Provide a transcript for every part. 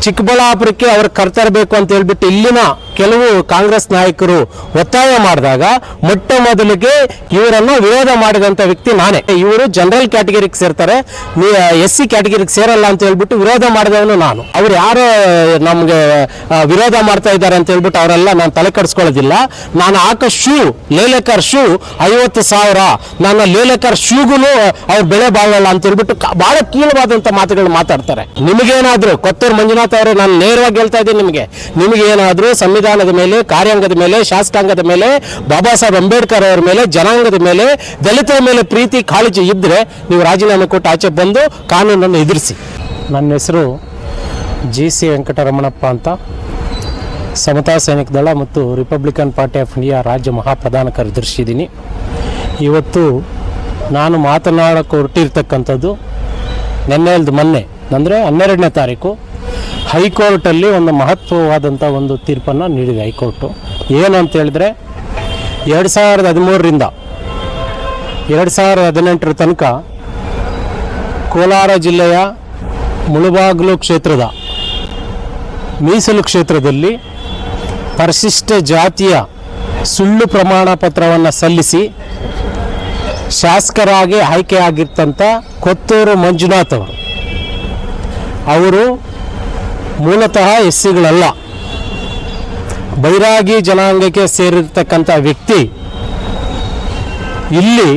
ಚಿಕ್ಕಬಳ್ಳಾಪುರಕ್ಕೆ ಅವ್ರು ಕರ್ತರಬೇಕು ಅಂತ ಹೇಳ್ಬಿಟ್ಟು ಇಲ್ಲಿನ ಕೆಲವು ಕಾಂಗ್ರೆಸ್ ನಾಯಕರು ಒತ್ತಾಯ ಮಾಡಿದಾಗ ಮೊಟ್ಟ ಮೊದಲಿಗೆ ಇವರನ್ನು ವಿರೋಧ ಮಾಡಿದಂಥ ವ್ಯಕ್ತಿ ನಾನೇ. ಇವರು ಜನರಲ್ ಕ್ಯಾಟಗರಿಗೆ ಸೇರ್ತಾರೆ. ಎಸ್ ಸಿ ಕ್ಯಾಟಗರಿಗೆ ಸೇರಲ್ಲ ಅಂತ ಹೇಳ್ಬಿಟ್ಟು ವಿರೋಧ ಮಾಡಿದವನು ನಾನು. ಅವ್ರು ಯಾರು ನಮಗೆ ವಿರೋಧ ಮಾಡ್ತಾ ಇದ್ದಾರೆ ಅಂತ ಹೇಳ್ಬಿಟ್ಟು ಅವರೆಲ್ಲ ನಾನು ತಲೆ ಕಡಿಸ್ಕೊಳ್ಳೋದಿಲ್ಲ. ನಾನು ಹಾಕ ಶೂ, ಲೇಲಕರ್ ಶೂ ಐವತ್ತು ಸಾವಿರ. ನನ್ನ ಲೇಲಕರ್ ಶೂಗೂ ಅವ್ರು ಬೆಳೆ ಬಾಳಲ್ಲ ಅಂತ ಹೇಳ್ಬಿಟ್ಟು ಬಹಳ ಕೀಳವಾದಂಥ ಮಾತುಗಳು ಮಾತಾಡ್ತಾರೆ. ನಿಮಗೇನಾದರೂ ಕೊತ್ತೂರು ಮಂಜುನಾಥ್ ಅವರು, ನಾನು ನೇರವಾಗಿ ಹೇಳ್ತಾ ಇದ್ದೀನಿ ನಿಮಗೆ. ನಿಮಗೇನಾದರೂ ಸಂವಿಧಾನದ ಮೇಲೆ, ಕಾರ್ಯಾಂಗದ ಮೇಲೆ, ಶಾಸಕಾಂಗದ ಮೇಲೆ, ಬಾಬಾ ಸಾಹೇಬ್ ಅಂಬೇಡ್ಕರ್ ಅವರ ಮೇಲೆ, ಜನಾಂಗದ ಮೇಲೆ, ದಲಿತರ ಮೇಲೆ ಪ್ರೀತಿ, ಕಾಳಜಿ ಇದ್ದರೆ ನೀವು ರಾಜೀನಾಮೆ ಕೊಟ್ಟು ಆಚೆ ಬಂದು ಕಾನೂನನ್ನು ಎದುರಿಸಿ. ನನ್ನ ಹೆಸರು ಜಿ ಸಿ ವೆಂಕಟರಮಣಪ್ಪ ಅಂತ. ಸಮತಾ ಸೈನಿಕ ದಳ ಮತ್ತು ರಿಪಬ್ಲಿಕನ್ ಪಾರ್ಟಿ ಆಫ್ ಇಂಡಿಯಾ ರಾಜ್ಯ ಮಹಾಪ್ರಧಾನ ಕಾರ್ಯದರ್ಶಿ ಇದ್ದೀನಿ ಇವತ್ತು ನಾನು ಮಾತನಾಡಕ್ಕೆ ಹೊರಟಿರ್ತಕ್ಕಂಥದ್ದು ನೆನ್ನೆ ಅಲ್ದು ಮೊನ್ನೆ, ಅಂದರೆ ಹನ್ನೆರಡನೇ ತಾರೀಕು. ಹೈಕೋರ್ಟಲ್ಲಿ ಒಂದು ಮಹತ್ವವಾದಂಥ ಒಂದು ತೀರ್ಪನ್ನು ನೀಡಿದೆ ಹೈಕೋರ್ಟು. ಏನಂತ ಹೇಳಿದ್ರೆ, ಎರಡು ಸಾವಿರದ ಹದಿಮೂರರಿಂದ ಎರಡು ಸಾವಿರದ ಹದಿನೆಂಟರ ತನಕ ಕೋಲಾರ ಜಿಲ್ಲೆಯ ಮುಳುಬಾಗ್ಲು ಕ್ಷೇತ್ರದ ಮೀಸಲು ಕ್ಷೇತ್ರದಲ್ಲಿ ಪರಿಶಿಷ್ಟ ಜಾತಿಯ ಸುಳ್ಳು ಪ್ರಮಾಣ ಪತ್ರವನ್ನು ಸಲ್ಲಿಸಿ ಶಾಸಕರಾಗಿ ಆಯ್ಕೆಯಾಗಿರ್ತಂಥ ಕೊತ್ತೂರು ಮಂಜುನಾಥ್ ಅವರು. ಅವರು ಮೂಲತಃ ಎಸ್ ಸಿಗಳಲ್ಲ ಬೈರಾಗಿ ಜನಾಂಗಕ್ಕೆ ಸೇರಿರ್ತಕ್ಕಂಥ ವ್ಯಕ್ತಿ ಇಲ್ಲಿ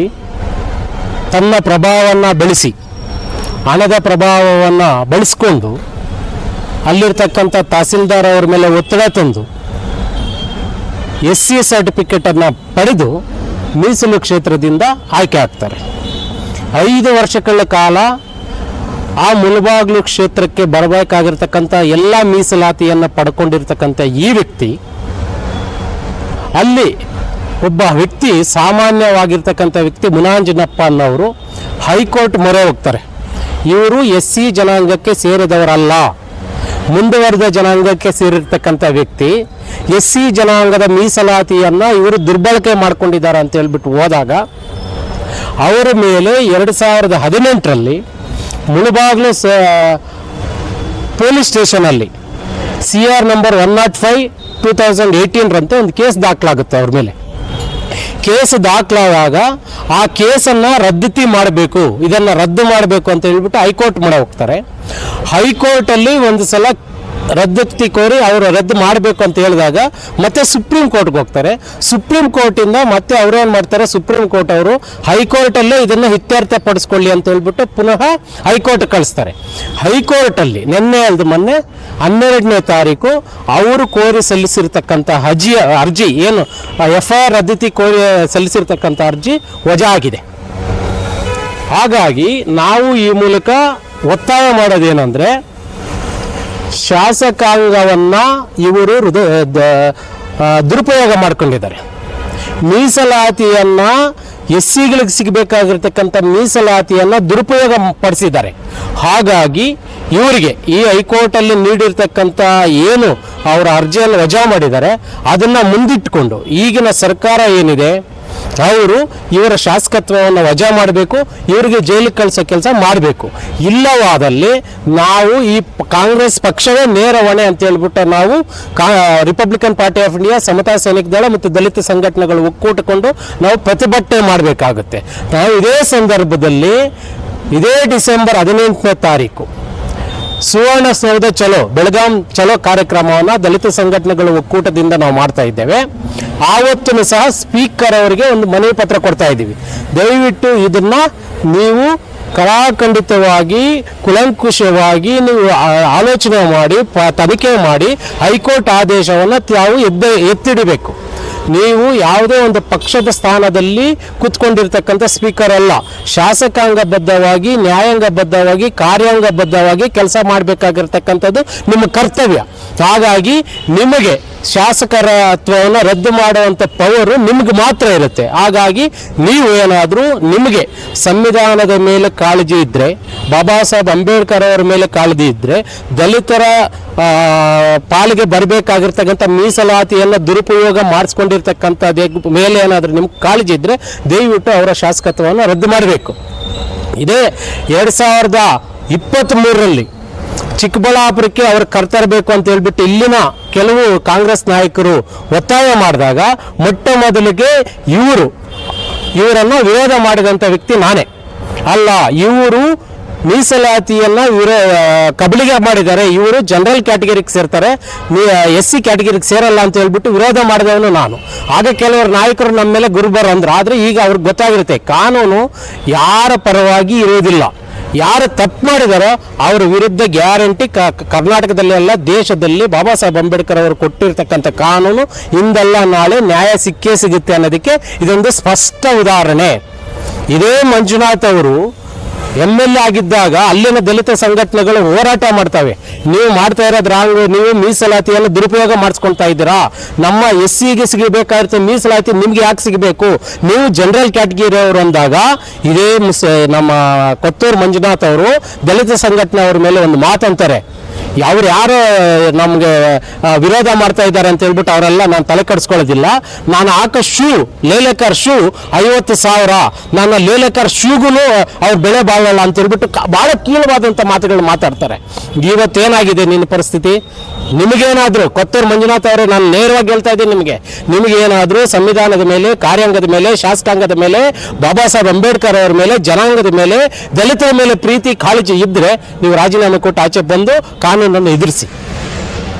ತನ್ನ ಪ್ರಭಾವವನ್ನು ಬೆಳೆಸಿ, ಹಣದ ಪ್ರಭಾವವನ್ನು ಬಳಸ್ಕೊಂಡು ಅಲ್ಲಿರ್ತಕ್ಕಂಥ ತಹಸೀಲ್ದಾರ್ ಅವರ ಮೇಲೆ ಒತ್ತಡ ತಂದು ಎಸ್ ಸಿ ಸರ್ಟಿಫಿಕೇಟನ್ನು ಪಡೆದು ಮೀಸಲು ಕ್ಷೇತ್ರದಿಂದ ಆಯ್ಕೆ ಆಗ್ತಾರೆ. ಐದು ವರ್ಷಗಳ ಕಾಲ ಆ ಮುಳುಬಾಗ್ಲು ಕ್ಷೇತ್ರಕ್ಕೆ ಬರಬೇಕಾಗಿರ್ತಕ್ಕಂಥ ಎಲ್ಲ ಮೀಸಲಾತಿಯನ್ನು ಪಡ್ಕೊಂಡಿರ್ತಕ್ಕಂಥ ಈ ವ್ಯಕ್ತಿ, ಅಲ್ಲಿ ಒಬ್ಬ ವ್ಯಕ್ತಿ ಸಾಮಾನ್ಯವಾಗಿರ್ತಕ್ಕಂಥ ವ್ಯಕ್ತಿ ಮುನಾಂಜನಪ್ಪ ಅನ್ನೋರು ಹೈಕೋರ್ಟ್ ಮೊರೆ ಹೋಗ್ತಾರೆ. ಇವರು ಎಸ್ ಸಿ ಜನಾಂಗಕ್ಕೆ ಸೇರಿದವರಲ್ಲ. ಮುಂದುವರೆದ ಜನಾಂಗಕ್ಕೆ ಸೇರಿರ್ತಕ್ಕಂಥ ವ್ಯಕ್ತಿ ಎಸ್ ಸಿ ಜನಾಂಗದ ಮೀಸಲಾತಿಯನ್ನು ಇವರು ದುರ್ಬಳಕೆ ಮಾಡ್ಕೊಂಡಿದ್ದಾರೆ ಅಂತ ಹೇಳ್ಬಿಟ್ಟು ಹೋದಾಗ, ಅವರ ಮೇಲೆ ಎರಡು ಸಾವಿರದ ಹದಿನೆಂಟರಲ್ಲಿ ಮುಳುಬಾಗ್ಲು ಸ, police ಸ್ಟೇಷನಲ್ಲಿ. C R number one not five, two thousand ಏಯ್ಟೀನ್ರಂತೆ ಒಂದು ಕೇಸ್ ದಾಖಲಾಗುತ್ತೆ ಅವ್ರ ಮೇಲೆ. ಕೇಸ್ ದಾಖಲಾದಾಗ ಆ ಕೇಸನ್ನು ರದ್ದತಿ ಮಾಡಬೇಕು. ಇದನ್ನು ರದ್ದು ಮಾಡಬೇಕು ಅಂತ ಹೇಳ್ಬಿಟ್ಟು ಹೈಕೋರ್ಟ್ ಮಾಡಿ ಹೋಗ್ತಾರೆ. ಹೈಕೋರ್ಟಲ್ಲಿ ಒಂದು ಸಲ ರದ್ದತಿ ಕೋರಿ ಅವರು ರದ್ದು ಮಾಡಬೇಕು ಅಂತ ಹೇಳಿದಾಗ ಮತ್ತೆ ಸುಪ್ರೀಂ ಕೋರ್ಟ್ಗೆ ಹೋಗ್ತಾರೆ. ಸುಪ್ರೀಂ ಕೋರ್ಟಿಂದ ಮತ್ತೆ ಅವರೇನು ಮಾಡ್ತಾರೆ? ಸುಪ್ರೀಂ ಕೋರ್ಟ್ ಅವರು ಹೈಕೋರ್ಟಲ್ಲೇ ಇದನ್ನು ಇತ್ಯರ್ಥ ಪಡಿಸ್ಕೊಳ್ಳಿ ಅಂತ ಹೇಳ್ಬಿಟ್ಟು ಪುನಃ ಹೈಕೋರ್ಟ್ ಕಳಿಸ್ತಾರೆ. ಹೈಕೋರ್ಟಲ್ಲಿ ನಿನ್ನೆ ಅಲ್ದು ಮೊನ್ನೆ ಹನ್ನೆರಡನೇ ತಾರೀಕು ಅವರು ಕೋರಿ ಸಲ್ಲಿಸಿರ್ತಕ್ಕಂಥ ಅರ್ಜಿ ಅರ್ಜಿ ಏನು ಎಫ್ ಐ ಆರ್ ರದ್ದತಿ ಕೋರಿ ಸಲ್ಲಿಸಿರ್ತಕ್ಕಂಥ ಅರ್ಜಿ ವಜಾ ಆಗಿದೆ ಹಾಗಾಗಿ ನಾವು ಈ ಮೂಲಕ ಒತ್ತಾಯ ಮಾಡೋದೇನೆಂದರೆ ಶಾಸಕಾಂಗವನ್ನು ಇವರು ದುರುಪಯೋಗ ಮಾಡಿಕೊಂಡಿದ್ದಾರೆ. ಮೀಸಲಾತಿಯನ್ನು ಎಸ್ ಸಿಗಳಿಗೆ ಸಿಗಬೇಕಾಗಿರ್ತಕ್ಕಂಥ ಮೀಸಲಾತಿಯನ್ನು ದುರುಪಯೋಗ ಪಡಿಸಿದ್ದಾರೆ. ಹಾಗಾಗಿ ಇವರಿಗೆ ಈ ಹೈಕೋರ್ಟಲ್ಲಿ ನೀಡಿರ್ತಕ್ಕಂಥ ಏನು ಅವರ ಅರ್ಜಿಯನ್ನು ವಜಾ ಮಾಡಿದ್ದಾರೆ, ಅದನ್ನು ಮುಂದಿಟ್ಟುಕೊಂಡು ಈಗಿನ ಸರ್ಕಾರ ಏನಿದೆ ಅವರು ಇವರ ಶಾಸಕತ್ವವನ್ನು ವಜಾ ಮಾಡಬೇಕು, ಇವರಿಗೆ ಜೈಲಿಗೆ ಕಳಿಸೋ ಕೆಲಸ ಮಾಡಬೇಕು. ಇಲ್ಲವಾದಲ್ಲಿ ನಾವು ಈ ಕಾಂಗ್ರೆಸ್ ಪಕ್ಷವೇ ನೇರ ಹೊಣೆ ಅಂತ ಹೇಳ್ಬಿಟ್ಟು ನಾವು ಕಾ Republican party of India Samata Sainik Dal ಮತ್ತು ದಲಿತ ಸಂಘಟನೆಗಳು ಒಕ್ಕೂಟಕೊಂಡು ನಾವು ಪ್ರತಿಭಟನೆ ಮಾಡಬೇಕಾಗುತ್ತೆ. ನಾವು ಇದೇ ಸಂದರ್ಭದಲ್ಲಿ ಇದೇ ಡಿಸೆಂಬರ್ ಹದಿನೆಂಟನೇ ತಾರೀಕು ಸುವರ್ಣಸೌಧ ಚಲೋ, ಬೆಳಗಾಂ ಚಲೋ ಕಾರ್ಯಕ್ರಮವನ್ನು ದಲಿತ ಸಂಘಟನೆಗಳ ಒಕ್ಕೂಟದಿಂದ ನಾವು ಮಾಡ್ತಾ ಇದ್ದೇವೆ. ಆವತ್ತೂ ಸಹ ಸ್ಪೀಕರ್ ಅವರಿಗೆ ಒಂದು ಮನವಿ ಪತ್ರ ಕೊಡ್ತಾ ಇದ್ದೀವಿ. ದಯವಿಟ್ಟು ಇದನ್ನ ನೀವು ಕಲಾಖಂಡಿತವಾಗಿ, ಕುಲಂಕುಷವಾಗಿ ನೀವು ಆಲೋಚನೆ ಮಾಡಿ ತನಿಖೆ ಮಾಡಿ, ಹೈಕೋರ್ಟ್ ಆದೇಶವನ್ನು ತಾವು ಎದ್ದ, ಎತ್ತಿಡಬೇಕು. ನೀವು ಯಾವುದೇ ಒಂದು ಪಕ್ಷದ ಸ್ಥಾನದಲ್ಲಿ ಕೂತ್ಕೊಂಡಿರ್ತಕ್ಕಂಥ ಸ್ಪೀಕರ್ ಅಲ್ಲ. ಶಾಸಕಾಂಗಬದ್ಧವಾಗಿ, ನ್ಯಾಯಾಂಗಬದ್ಧವಾಗಿ, ಕಾರ್ಯಾಂಗಬದ್ಧವಾಗಿ ಕೆಲಸ ಮಾಡಬೇಕಾಗಿರ್ತಕ್ಕಂಥದ್ದು ನಿಮ್ಮ ಕರ್ತವ್ಯ. ಹಾಗಾಗಿ ನಿಮಗೆ ಶಾಸಕರತ್ವವನ್ನು ರದ್ದು ಮಾಡುವಂಥ ಪವರು ನಿಮಗೆ ಮಾತ್ರ ಇರುತ್ತೆ. ಹಾಗಾಗಿ ನೀವು ಏನಾದರೂ ನಿಮಗೆ ಸಂವಿಧಾನದ ಮೇಲೆ ಕಾಳಜಿ ಇದ್ದರೆ ಬಾಬಾ ಸಾಹೇಬ್ ಅಂಬೇಡ್ಕರ್ ಅವರ ಮೇಲೆ ಕಾಳಜಿ ಇದ್ದರೆ ದಲಿತರ ಪಾಲಿಗೆ ಬರಬೇಕಾಗಿರ್ತಕ್ಕಂಥ ಮೀಸಲಾತಿಯನ್ನು ದುರುಪಯೋಗ ಮಾಡಿಸ್ಕೊಂಡಿರ್ತಕ್ಕಂಥ ಮೇಲೆ ಏನಾದರೂ ನಿಮ್ಗೆ ಕಾಳಜಿ ಇದ್ದರೆ ದಯವಿಟ್ಟು ಅವರ ಶಾಸಕತ್ವವನ್ನು ರದ್ದು ಮಾಡಬೇಕು. ಇದೇ ಎರಡು ಸಾವಿರದ ಇಪ್ಪತ್ತ್ಮೂರರಲ್ಲಿ ಚಿಕ್ಕಬಳ್ಳಾಪುರಕ್ಕೆ ಅವ್ರು ಕರ್ತರಬೇಕು ಅಂತ ಹೇಳ್ಬಿಟ್ಟು ಇಲ್ಲಿನ ಕೆಲವು ಕಾಂಗ್ರೆಸ್ ನಾಯಕರು ಒತ್ತಾಯ ಮಾಡಿದಾಗ ಮೊಟ್ಟ ಮೊದಲಿಗೆ ಇವರು, ಇವರನ್ನು ವಿರೋಧ ಮಾಡಿದಂಥ ವ್ಯಕ್ತಿ ನಾನೇ. ಅಲ್ಲ, ಇವರು ಮೀಸಲಾತಿಯನ್ನ ಇವರು ಕಬಳಿಗೆ ಮಾಡಿದ್ದಾರೆ. ಇವರು ಜನರಲ್ ಕ್ಯಾಟಗರಿಗೆ ಸೇರ್ತಾರೆ. ಎಸ್ ಸಿ ಕ್ಯಾಟಗರಿಗೆ ಸೇರಲ್ಲ ಅಂತ ಹೇಳ್ಬಿಟ್ಟು ವಿರೋಧ ಮಾಡಿದವನು ನಾನು. ಆಗ ಕೆಲವರು ನಾಯಕರು ನಮ್ಮ ಮೇಲೆ ಗುರುಬರ್ ಅಂದ್ರೆ. ಆದರೆ ಈಗ ಅವ್ರಿಗೆ ಗೊತ್ತಾಗಿರುತ್ತೆ, ಕಾನೂನು ಯಾರ ಪರವಾಗಿ ಇರುವುದಿಲ್ಲ. ಯಾರು ತಪ್ಪು ಮಾಡಿದಾರೋ ಅವ್ರ ವಿರುದ್ಧ ಗ್ಯಾರಂಟಿ ಕರ್ನಾಟಕದಲ್ಲಿ ಅಲ್ಲ, ದೇಶದಲ್ಲಿ ಬಾಬಾ ಸಾಹೇಬ್ ಅಂಬೇಡ್ಕರ್ ಅವರು ಕೊಟ್ಟಿರ್ತಕ್ಕಂಥ ಕಾನೂನು ಹಿಂದೆಲ್ಲ ನಾಳೆ ನ್ಯಾಯ ಸಿಕ್ಕೇ ಸಿಗುತ್ತೆ ಅನ್ನೋದಕ್ಕೆ ಇದೊಂದು ಸ್ಪಷ್ಟ ಉದಾಹರಣೆ. ಇದೇ ಮಂಜುನಾಥ್ ಅವರು ಎಂ ಎಲ್ ಎ ಆಗಿದ್ದಾಗ ಅಲ್ಲಿನ ದಲಿತ ಸಂಘಟನೆಗಳು ಹೋರಾಟ ಮಾಡ್ತವೆ. ನೀವು ಮಾಡ್ತಾ ಇರೋದು ರಾಂಗ್ ನೀವು ಮೀಸಲಾತಿಯನ್ನು ದುರುಪಯೋಗ ಮಾಡಿಸ್ಕೊಳ್ತಾ ಇದ್ದೀರಾ? ನಮ್ಮ ಎಸ್ ಸಿಗೆ ಸಿಗಬೇಕಾಗಿರುತ್ತೆ, ಮೀಸಲಾತಿ ನಿಮ್ಗೆ ಯಾಕೆ ಸಿಗಬೇಕು? ನೀವು ಜನರಲ್ ಕ್ಯಾಟಗಿರಿ ಅವರು ಅಂದಾಗ, ಇದೇ ನಮ್ಮ ಕೊತ್ತೂರು ಮಂಜುನಾಥ್ ಅವರು ದಲಿತ ಸಂಘಟನೆ ಅವರ ಮೇಲೆ ಒಂದು ಮಾತಂತಾರೆ. ಅವ್ರು ಯಾರು ನಮಗೆ ವಿರೋಧ ಮಾಡ್ತಾ ಇದ್ದಾರೆ ಅಂತ ಹೇಳ್ಬಿಟ್ಟು ಅವರೆಲ್ಲ ನಾನು ತಲೆ ಕೆಡಿಸ್ಕೊಳ್ಳೋದಿಲ್ಲ. ನಾನು ಹಾಕೋ ಶೂ, ಲೇಲಕರ್ ಶೂ ಐವತ್ತು ಸಾವಿರ. ನನ್ನ ಲೇಲಕರ್ ಶೂಗೂ ಅವ್ರು ಬೆಳೆ ಬಾಳಲ್ಲ ಅಂತ ಹೇಳ್ಬಿಟ್ಟು ಭಾಳ ಕೀಳವಾದಂಥ ಮಾತುಗಳು ಮಾತಾಡ್ತಾರೆ. ಇವತ್ತೇನಾಗಿದೆ ನಿನ್ನ ಪರಿಸ್ಥಿತಿ? ನಿಮಗೇನಾದರೂ, ಕೊತ್ತೂರು ಮಂಜುನಾಥ್ ಅವರು, ನಾನು ನೇರವಾಗಿ ಹೇಳ್ತಾ ಇದ್ದೀನಿ ನಿಮಗೆ. ನಿಮಗೇನಾದರೂ ಸಂವಿಧಾನದ ಮೇಲೆ, ಕಾರ್ಯಾಂಗದ ಮೇಲೆ, ಶಾಸಕಾಂಗದ ಮೇಲೆ, ಬಾಬಾ ಸಾಹೇಬ್ ಅಂಬೇಡ್ಕರ್ ಅವರ ಮೇಲೆ, ಜನಾಂಗದ ಮೇಲೆ, ದಲಿತರ ಮೇಲೆ ಪ್ರೀತಿ, ಕಾಳಜಿ ಇದ್ದರೆ ನೀವು ರಾಜೀನಾಮೆ ಕೊಟ್ಟು ಆಚೆ ಬಂದು ಕಾನೂನನ್ನು ಎದುರಿಸಿ.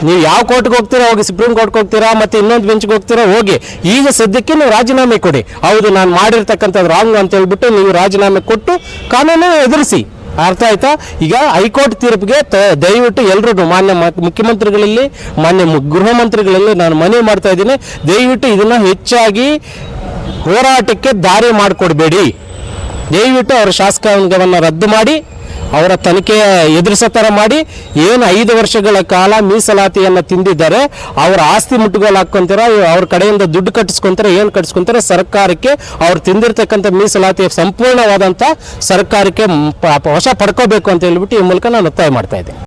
ನೀವು ಯಾವ ಕೋರ್ಟ್ಗೆ ಹೋಗ್ತೀರಾ, ಹೋಗಿ ಸುಪ್ರೀಂ ಕೋರ್ಟ್ಗೆ ಹೋಗ್ತೀರಾ, ಮತ್ತೆ ಇನ್ನೊಂದು ಬೆಂಚ್ಗೆ ಹೋಗ್ತೀರಾ, ಹೋಗಿ. ಈಗ ಸದ್ಯಕ್ಕೆ ನೀವು ರಾಜೀನಾಮೆ ಕೊಡಿ. ಹೌದು, ನಾನು ಮಾಡಿರ್ತಕ್ಕಂಥದ್ದು ರಾಂಗ್ ಅಂತ ಹೇಳ್ಬಿಟ್ಟು ನೀವು ರಾಜೀನಾಮೆ ಕೊಟ್ಟು ಕಾನೂನು ಎದುರಿಸಿ. ಅರ್ಥ ಆಯ್ತಾ? ಈಗ ಹೈಕೋರ್ಟ್ ತೀರ್ಪಿಗೆ ದಯವಿಟ್ಟು ಎಲ್ಲರೂ ಮಾನ್ಯ ಮುಖ್ಯಮಂತ್ರಿಗಳಲ್ಲಿ, ಮಾನ್ಯ ಗೃಹ ಮಂತ್ರಿಗಳಲ್ಲಿ ನಾನು ಮನವಿ ಮಾಡ್ತಾ ಇದ್ದೀನಿ. ದಯವಿಟ್ಟು ಇದನ್ನು ಹೆಚ್ಚಾಗಿ ಹೋರಾಟಕ್ಕೆ ದಾರಿ ಮಾಡಿಕೊಡ್ಬೇಡಿ. ದಯವಿಟ್ಟು ಅವರ ಶಾಸಕಾಂಗವನ್ನು ರದ್ದು ಮಾಡಿ. ಅವರ ತನಿಖೆ ಎದುರಿಸೋ ಥರ ಮಾಡಿ ಏನು ಐದು ವರ್ಷಗಳ ಕಾಲ ಮೀಸಲಾತಿಯನ್ನು ತಿಂದಿದ್ದಾರೆ, ಅವರ ಆಸ್ತಿ ಮುಟ್ಟುಗೋಲು ಹಾಕ್ಕೊಂತಾರ ಅವ್ರ ಕಡೆಯಿಂದ ದುಡ್ಡು ಕಟ್ಟಿಸ್ಕೊಂತಾರೆ, ಏನು ಕಟ್ಟಿಸ್ಕೊಂತಾರೆ, ಸರ್ಕಾರಕ್ಕೆ ಅವ್ರು ತಿಂದಿರ್ತಕ್ಕಂಥ ಮೀಸಲಾತಿಯ ಸಂಪೂರ್ಣವಾದಂಥ ಸರ್ಕಾರಕ್ಕೆ ವಶ ಪಡ್ಕೋಬೇಕು ಅಂತ ಹೇಳ್ಬಿಟ್ಟು ಈ ಮೂಲಕ ನಾನು ಒತ್ತಾಯ ಮಾಡ್ತಾ ಇದ್ದೀನಿ.